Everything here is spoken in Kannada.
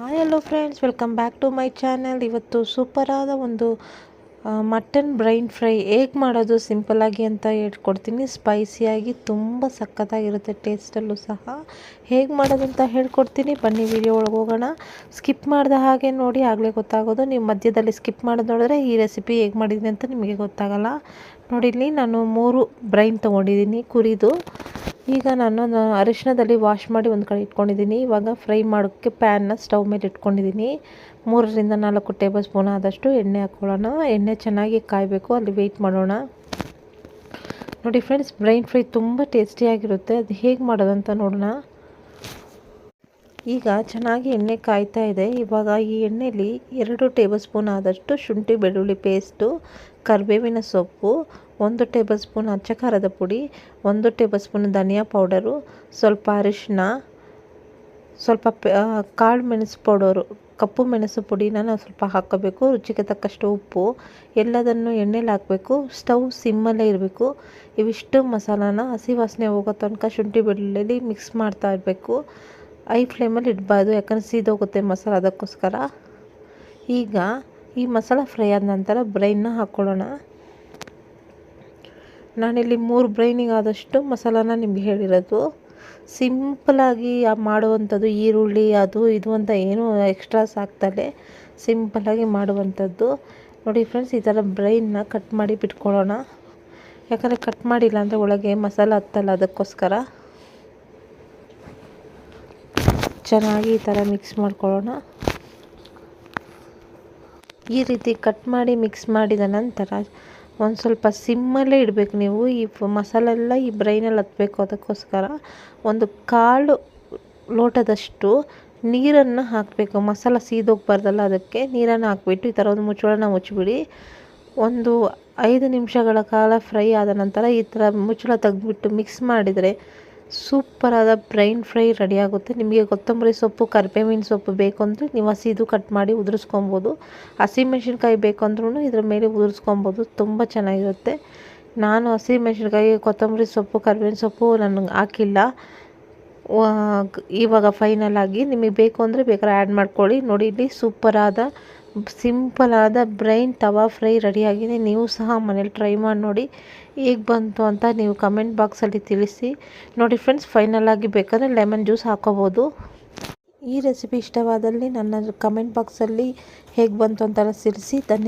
Hi hello friends welcome back to my channel ಇವತ್ತು ಸೂಪರಾದ ಒಂದು ಮಟನ್ ಬ್ರೈನ್ ಫ್ರೈ ಹೇಗೆ ಮಾಡೋದು? ಸಿಂಪಲ್ಲಾಗಿ ಅಂತ ಹೇಳ್ಕೊಡ್ತೀನಿ. ಸ್ಪೈಸಿಯಾಗಿ ತುಂಬ ಸಖತ್ತಾಗಿರುತ್ತೆ ಟೇಸ್ಟಲ್ಲೂ ಸಹ. ಹೇಗೆ ಮಾಡೋದು ಅಂತ ಹೇಳ್ಕೊಡ್ತೀನಿ. ಬನ್ನಿ ವಿಡಿಯೋ ಒಳಗೆ ಹೋಗೋಣ. ಸ್ಕಿಪ್ ಮಾಡಿದ ಹಾಗೆ ನೋಡಿ, ಆಗಲೇ ಗೊತ್ತಾಗೋದು. ನೀವು ಮಧ್ಯದಲ್ಲಿ ಸ್ಕಿಪ್ ಮಾಡೋದು ನೋಡಿದ್ರೆ ಈ ರೆಸಿಪಿ ಹೇಗೆ ಮಾಡಿದ್ದೀನಿ ಅಂತ ನಿಮಗೆ ಗೊತ್ತಾಗಲ್ಲ. ನೋಡಿ, ಇಲ್ಲಿ ನಾನು ಮೂರು ಬ್ರೈನ್ ತೊಗೊಂಡಿದ್ದೀನಿ ಕುರಿದು. ಈಗ ನಾನು ಅರಿಶಿನದಲ್ಲಿ ವಾಶ್ ಮಾಡಿ ಒಂದು ಕಡೆ ಇಟ್ಕೊಂಡಿದ್ದೀನಿ. ಇವಾಗ ಫ್ರೈ ಮಾಡೋಕ್ಕೆ ಪ್ಯಾನ್ನ ಸ್ಟವ್ ಮೇಲೆ ಇಟ್ಕೊಂಡಿದ್ದೀನಿ. ಮೂರರಿಂದ ನಾಲ್ಕು ಟೇಬಲ್ ಸ್ಪೂನ್ ಆದಷ್ಟು ಎಣ್ಣೆ ಹಾಕ್ಕೊಳ್ಳೋಣ ಎಣ್ಣೆ ಚೆನ್ನಾಗಿ ಕಾಯಬೇಕು. ಅಲ್ಲಿ ವೆಯ್ಟ್ ಮಾಡೋಣ. ನೋಡಿ ಫ್ರೆಂಡ್ಸ್ ಬ್ರೈನ್ ಫ್ರೈ ತುಂಬ ಟೇಸ್ಟಿಯಾಗಿರುತ್ತೆ ಅದು ಹೇಗೆ ಮಾಡೋದಂತ ನೋಡೋಣ. ಈಗ ಚೆನ್ನಾಗಿ ಎಣ್ಣೆ ಕಾಯ್ತಾ ಇದೆ. ಇವಾಗ ಈ ಎಣ್ಣೆಯಲ್ಲಿ ಎರಡು ಟೇಬಲ್ ಸ್ಪೂನ್ ಆದಷ್ಟು ಶುಂಠಿ ಬೆಳ್ಳುಳ್ಳಿ ಪೇಸ್ಟು ಕರಿಬೇವಿನ ಸೊಪ್ಪು ಒಂದು ಟೇಬಲ್ ಸ್ಪೂನ್ ಅಚ್ಚ ಖಾರದ ಪುಡಿ, ಒಂದು ಟೇಬಲ್ ಸ್ಪೂನ್ ಧನಿಯಾ ಪೌಡರು, ಸ್ವಲ್ಪ ಅರಿಶಿನ ಸ್ವಲ್ಪ ಕಾಳು ಮೆಣಸು ಪೌಡರು, ಕಪ್ಪು ಮೆಣಸು ಪುಡಿನ ನಾವು ಸ್ವಲ್ಪ ಹಾಕೋಬೇಕು ರುಚಿಗೆ ತಕ್ಕಷ್ಟು ಉಪ್ಪು, ಎಲ್ಲದನ್ನು ಎಣ್ಣೆಲಿ ಹಾಕಬೇಕು, ಸ್ಟವ್ ಸಿಮ್ಮಲ್ಲೇ ಇರಬೇಕು. ಇವಿಷ್ಟು ಮಸಾಲಾನ ಹಸಿ ವಾಸನೆ ಹೋಗೋ ತನಕ ಶುಂಠಿ ಬೆಳ್ಳುಳ್ಳಿ ಮಿಕ್ಸ್ ಮಾಡ್ತಾ ಇರಬೇಕು. ಐ ಫ್ಲೇಮಲ್ಲಿ ಇಡಬಾರ್ದು, ಯಾಕಂದರೆ ಸೀದೋಗುತ್ತೆ ಮಸಾಲ ಅದಕ್ಕೋಸ್ಕರ. ಈಗ ಈ ಮಸಾಲ ಫ್ರೈ ಆದ ನಂತರ ಬ್ರೈನ್ನ ಹಾಕ್ಕೊಳ್ಳೋಣ. ನಾನಿಲ್ಲಿ ಮೂರು ಬ್ರೈನಿಗೆ ಆದಷ್ಟು ಮಸಾಲಾನ ನಿಮ್ಗೆ ಹೇಳಿರೋದು. ಸಿಂಪಲಾಗಿ ಮಾಡುವಂಥದ್ದು ಈರುಳ್ಳಿ, ಅದು, ಇದು ಅಂತ ಏನೂ ಎಕ್ಸ್ಟ್ರಾಸ್ ಹಾಕ್ತಲೇ ಸಿಂಪಲಾಗಿ ಮಾಡುವಂಥದ್ದು. ನೋಡಿ ಫ್ರೆಂಡ್ಸ್ ಈ ಥರ ಬ್ರೈನ್ನ ಕಟ್ ಮಾಡಿ ಬಿಟ್ಕೊಳ್ಳೋಣ. ಯಾಕಂದರೆ ಕಟ್ ಮಾಡಿಲ್ಲ ಅಂದರೆ ಒಳಗೆ ಮಸಾಲ ಹತ್ತಲ್ಲ ಅದಕ್ಕೋಸ್ಕರ. ಚೆನ್ನಾಗಿ ಈ ಥರ ಮಿಕ್ಸ್ ಮಾಡ್ಕೊಳ್ಳೋಣ. ಈ ರೀತಿ ಕಟ್ ಮಾಡಿ ಮಿಕ್ಸ್ ಮಾಡಿದ ನಂತರ ಒಂದು ಸ್ವಲ್ಪ ಸಿಮ್ಮಲ್ಲೇ ಇಡಬೇಕು ನೀವು. ಈ ಮಸಾಲೆ ಎಲ್ಲ ಈ ಬ್ರೈನಲ್ಲಿ ಹತ್ತಬೇಕು ಅದಕ್ಕೋಸ್ಕರ. ಒಂದು ಕಾಳು ಲೋಟದಷ್ಟು ನೀರನ್ನು ಹಾಕಬೇಕು. ಮಸಾಲ ಸೀದೋಗ್ಬಾರ್ದಲ್ಲ ಅದಕ್ಕೆ ನೀರನ್ನು ಹಾಕ್ಬಿಟ್ಟು ಈ ಥರ ಒಂದು ಮುಚ್ಚಳನ ಮುಚ್ಚಿಬಿಡಿ. ಒಂದು ಐದು ನಿಮಿಷಗಳ ಕಾಲ ಫ್ರೈ ಆದ ನಂತರ ಈ ಥರ ಮುಚ್ಚಳ ತೆಗೆದ್ಬಿಟ್ಟು ಮಿಕ್ಸ್ ಮಾಡಿದರೆ ಸೂಪರಾದ ಬ್ರೈನ್ ಫ್ರೈ ರೆಡಿ ಆಗುತ್ತೆ. ನಿಮಗೆ ಕೊತ್ತಂಬರಿ ಸೊಪ್ಪು, ಕರಿಬೇವಿನ ಸೊಪ್ಪು ಬೇಕು ಅಂದರೆ ನೀವು ಹಸಿದು ಕಟ್ ಮಾಡಿ ಉದುರಿಸ್ಕೊಬೋದು. ಹಸಿಮೆಣ್ಸಿನ್ಕಾಯಿ ಬೇಕು ಅಂದ್ರೂ ಇದ್ರ ಮೇಲೆ ಉದುರಿಸ್ಕೊಬೋದು. ತುಂಬ ಚೆನ್ನಾಗಿರುತ್ತೆ. ನಾನು ಹಸಿಮೆಣ್ಸಿನ್ಕಾಯಿ ಕೊತ್ತಂಬರಿ ಸೊಪ್ಪು, ಕರಿಬೇವಿನ ಸೊಪ್ಪು ನನಗೆ ಹಾಕಿಲ್ಲ. ಇವಾಗ ಫೈನಲ್ ಆಗಿ ನಿಮಗೆ ಬೇಕು ಅಂದರೆ ಬೇಕಾದ್ರೆ ಆ್ಯಡ್ ಮಾಡ್ಕೊಳ್ಳಿ. ನೋಡಿ, ಇಲ್ಲಿ ಸೂಪರಾದ ಸಿಂಪಲಾದ ಬ್ರೈನ್ ತವಾ ಫ್ರೈ ರೆಡಿಯಾಗಿದೆ ನೀವು ಸಹ ಮನೇಲಿ ಟ್ರೈ ಮಾಡಿ ನೋಡಿ. ಹೇಗೆ ಬಂತು ಅಂತ ನೀವು ಕಮೆಂಟ್ ಬಾಕ್ಸಲ್ಲಿ ತಿಳಿಸಿ. ನೋಡಿ ಫ್ರೆಂಡ್ಸ್, ಫೈನಲ್ ಆಗಿ ಬೇಕಾದರೆ ಲೆಮನ್ ಜ್ಯೂಸ್ ಹಾಕೋಬೋದು. ಈ ರೆಸಿಪಿ ಇಷ್ಟವಾದಲ್ಲಿ ನನ್ನ ಕಮೆಂಟ್ ಬಾಕ್ಸಲ್ಲಿ ಹೇಗೆ ಬಂತು ಅಂತ ತಿಳಿಸಿ. ಧನ್ಯವಾದ.